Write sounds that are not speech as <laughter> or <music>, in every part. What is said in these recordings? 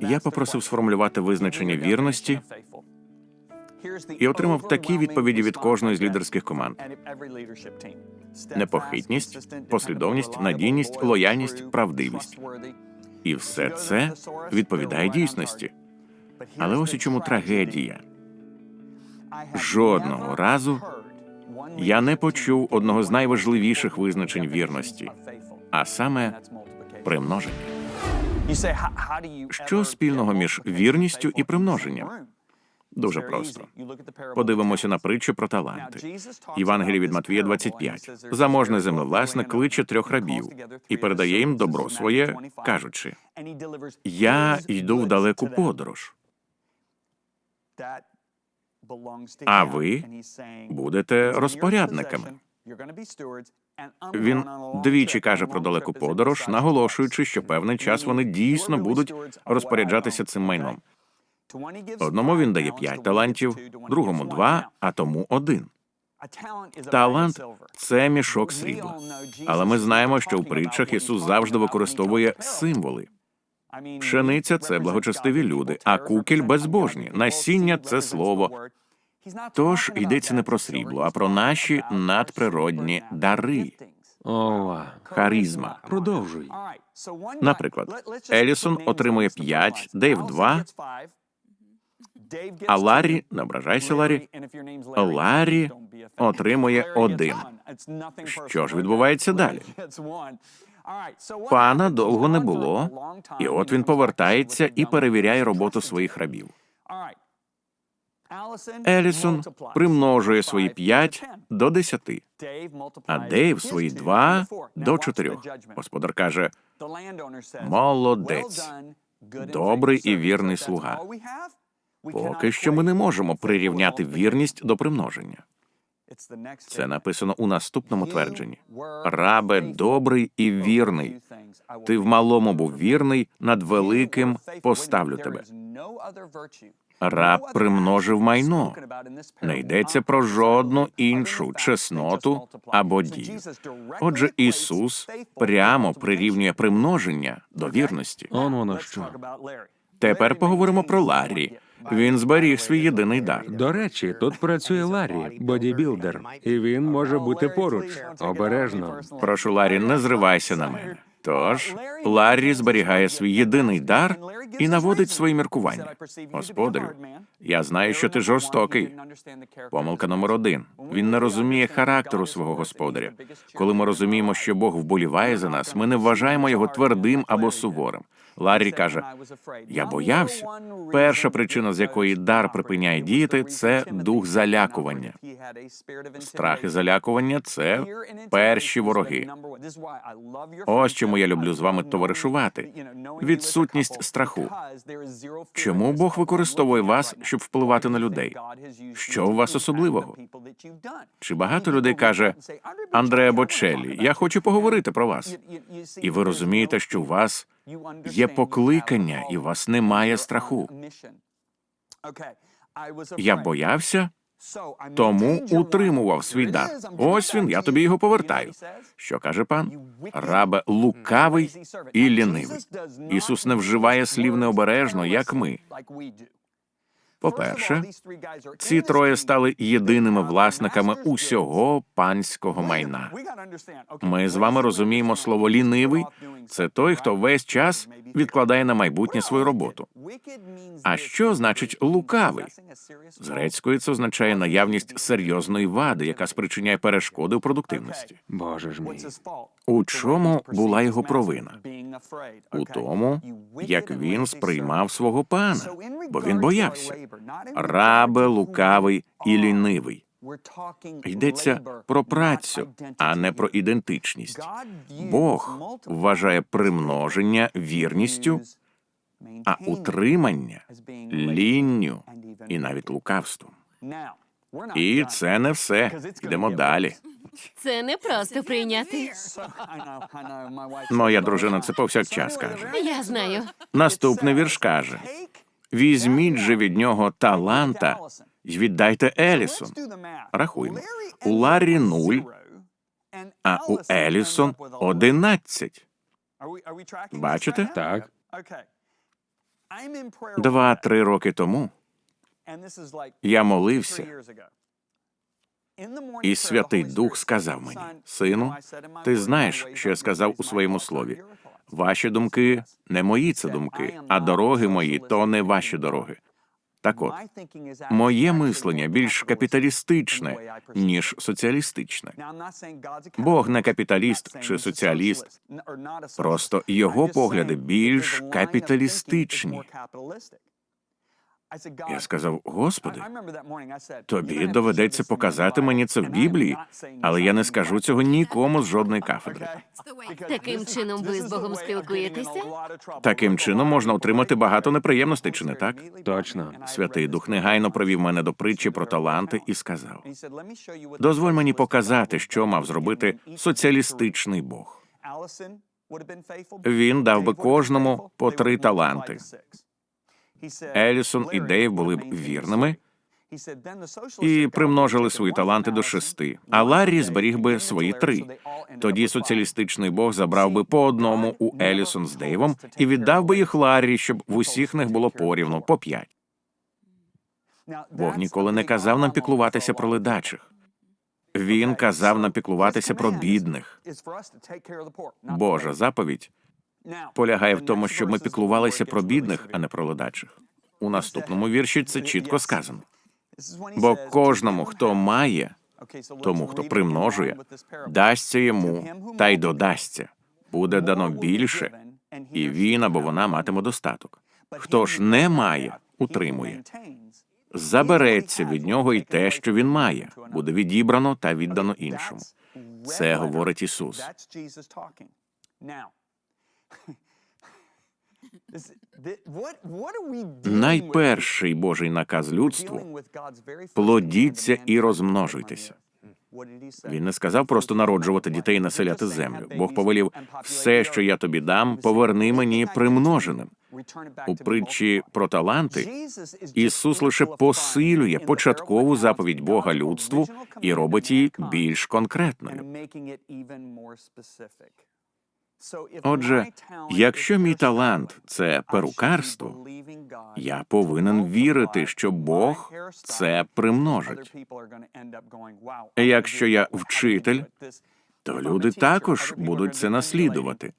Я попросив сформулювати визначення вірності і отримав такі відповіді від кожної з лідерських команд: непохитність, послідовність, надійність, лояльність, правдивість. І все це відповідає дійсності. Але ось у чому трагедія. Жодного разу я не почув одного з найважливіших визначень вірності, а саме примноження. Що спільного між вірністю і примноженням? Дуже просто. Подивимося на притчу про таланти. Євангелії від Матвія 25. Заможний землевласник кличе трьох рабів і передає їм добро своє, кажучи: Я йду в далеку подорож, А ви будете розпорядниками. Він двічі каже про далеку подорож, наголошуючи, що певний час вони дійсно будуть розпоряджатися цим майном. Одному він дає п'ять талантів, другому два, а тому один. Талант це мішок срібла. Але ми знаємо, що у притчах Ісус завжди використовує символи. Пшениця це благочестиві люди, а кукіль безбожні. Насіння це слово. Тож йдеться не про срібло, а про наші надприродні дари. Ова. Харизма. Продовжуй. Наприклад, Елісон отримує 5, Дейв 2, а Ларрі, не ображайся, Ларрі, Ларрі отримує один. Що ж відбувається далі? Пана довго не було, і от він повертається і перевіряє роботу своїх рабів. Елісон примножує свої 5 до 10, а Дейв свої 2 до 4. Господар каже, Молодець, добрий і вірний слуга. поки що ми не можемо прирівняти вірність до примноження. Це написано у наступному твердженні. Рабе добрий і вірний. Ти в малому був вірний, над великим поставлю тебе. Раб примножив майно. Не йдеться про жодну іншу чесноту або дію. Отже, Ісус прямо прирівнює примноження до вірності. Он воно що. Тепер поговоримо про Ларрі. Він зберіг свій єдиний дар. До речі, тут працює Ларрі, бодібілдер, і він може бути поруч. Обережно. Прошу, Ларрі, не зривайся на мене. Тож Ларрі зберігає свій єдиний дар і наводить свої міркування. Господарю, я знаю, що ти жорстокий. Помилка номер один. Він не розуміє характеру свого господаря. Коли ми розуміємо, що Бог вболіває за нас, ми не вважаємо його твердим або суворим. Ларрі каже: Я боявся. Перша причина, з якої дар припиняє діяти, це дух залякування. Страх і залякування це перші вороги. Ось чому я люблю з вами товаришувати. Відсутність страху. Чому Бог використовує вас, щоб впливати на людей? Що у вас особливого? Чи багато людей каже Андреа Бочеллі, я хочу поговорити про вас. І ви розумієте, що у вас є покликання, і у вас немає страху. Я боявся, тому утримував свій дар. Ось він, я тобі його повертаю. Що каже пан? Рабе лукавий і лінивий. Ісус не вживає слів необережно, як ми. По-перше, ці троє стали єдиними власниками усього панського майна. Ми з вами розуміємо слово лінивий це той, хто весь час відкладає на майбутнє свою роботу. А що значить лукавий? З грецької це означає наявність серйозної вади, яка спричиняє перешкоди у продуктивності. Боже ж мій. У чому була його провина? У тому, як він сприймав свого пана, бо він боявся. Рабе, лукавий і лінивий. Йдеться про працю, а не про ідентичність. Бог вважає примноження вірністю, а утримання лінню і навіть лукавством. І це не все. Йдемо далі. Це не просто прийняти. <laughs> Моя дружина це повсякчас каже. Я знаю. Наступний вірш каже: візьміть же від нього таланта віддайте Елісон. Рахуємо. У Ларрі нуль, а у Елісон одинадцять. Бачите? Так. Два-три роки тому я молився, і Святий Дух сказав мені: Сину, ти знаєш, що я сказав у своєму слові. Ваші думки не мої це думки, а дороги мої то не ваші дороги. Так от, моє мислення більш капіталістичне, ніж соціалістичне. Бог не капіталіст чи соціаліст, просто його погляди більш капіталістичні. Я сказав, Господи, тобі доведеться показати мені це в Біблії, але я не скажу цього нікому з жодної <laughs> кафедри. Таким чином ви з Богом спілкуєтеся? Таким чином можна отримати багато неприємностей, чи не так? Точно. Святий Дух негайно провів мене до притчі про таланти і сказав: дозволь мені показати, що мав зробити соціалістичний Бог. Він дав би кожному по три таланти. Елісон і Дейв були б вірними і примножили свої таланти до шести, а Ларрі зберіг би свої три. Тоді соціалістичний Бог забрав би по одному у Елісон з Дейвом і віддав би їх Ларрі, щоб в усіх них було порівну по п'ять. Бог ніколи не казав нам піклуватися про ледачих. Він казав нам піклуватися про бідних. Божа заповідь полягає в тому, щоб ми піклувалися про бідних, а не про ледачих. У наступному вірші це чітко сказано. Бо кожному, хто має, тому, хто примножує, дасться йому та й додасться. Буде дано більше, і він або вона матиме достаток. Хто ж не має, утримує. Забереться від нього і те, що він має, буде відібрано та віддано іншому. Це говорить Ісус. Найперший Божий наказ людству плодіться і розмножуйтеся. Він не сказав просто народжувати дітей і населяти землю. Бог повелів все, що я тобі дам, поверни мені примноженим. У притчі про таланти Ісус лише посилює початкову заповідь Бога людству і робить її більш конкретною. Отже, якщо мій талант це перукарство, я повинен вірити, що Бог це примножить. Якщо я вчитель, то люди також будуть це наслідувати.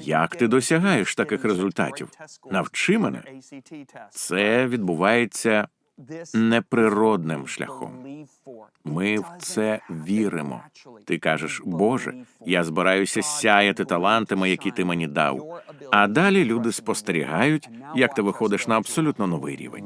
Як ти досягаєш таких результатів? Навчи мене. Це відбувається неприродним шляхом. Ми в це віримо. Ти кажеш, Боже, я збираюся сяяти талантами, які ти мені дав. А далі люди спостерігають, як ти виходиш на абсолютно новий рівень.